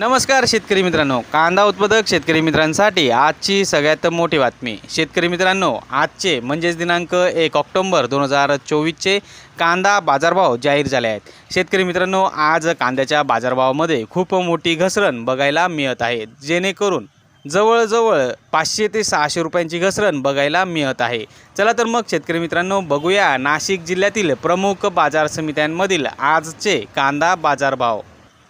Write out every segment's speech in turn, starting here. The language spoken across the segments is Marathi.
नमस्कार शेतकरी मित्रांनो. कांदा उत्पादक शेतकरी मित्रांसाठी आजची सगळ्यात मोठी बातमी. शेतकरी मित्रांनो आजचे म्हणजेच दिनांक एक ऑक्टोंबर दोन हजार चोवीसचे कांदा बाजारभाव जाहीर झाले आहेत. शेतकरी मित्रांनो आज कांद्याच्या बाजारभावामध्ये खूप मोठी घसरण बघायला मिळत आहे. जेणेकरून जवळजवळ पाचशे ते सहाशे रुपयांची घसरण बघायला मिळत आहे. चला तर मग शेतकरी मित्रांनो बघूया नाशिक जिल्ह्यातील प्रमुख बाजार समित्यांमधील आजचे कांदा बाजारभाव.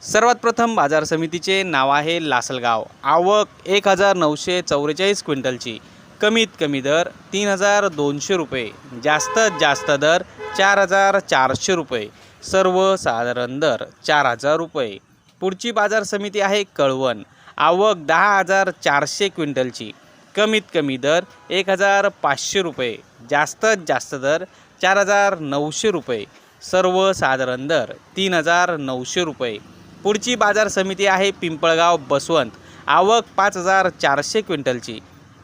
सर्वात प्रथम बाजार समितीचे नाव आहे लासलगाव. आवक एक हजार नऊशे चौवेचाळीस क्विंटलची. कमीत कमी दर तीन हजार दोनशे रुपये. जास्तीत जास्त दर चार हजार चारशे रुपये. सर्वसाधारण दर चार हजार रुपये. पुढची बाजार समिती आहे कळवण. आवक दहा हजार चारशे क्विंटलची. कमीत कमी दर एक हजार पाचशे रुपये. जास्तीत जास्त दर चार हजार नऊशे रुपये. सर्वसाधारण दर तीन हजार नऊशे रुपये. पुढची बाजार समिती आहे पिंपळगाव बसवंत. आवक पाच हजार चारशे क्विंटलची.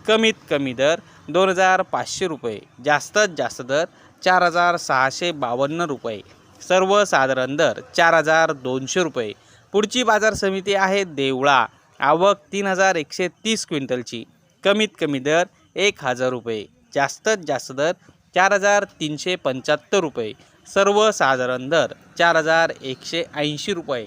कमीत कमी दर दोन हजार पाचशे रुपये. जास्तीत जास्त दर चार हजार सहाशे बावन्न रुपये. सर्वसाधारण दर चार हजार दोनशे रुपये. पुढची बाजार समिती आहे देवळा. आवक तीन हजार एकशे तीस क्विंटलची. कमीत कमी दर एक हजार रुपये. जास्तीत जास्त दर चार हजार तीनशे पंच्याहत्तर रुपये. सर्वसाधारण दर चार हजार एकशे ऐंशी रुपये.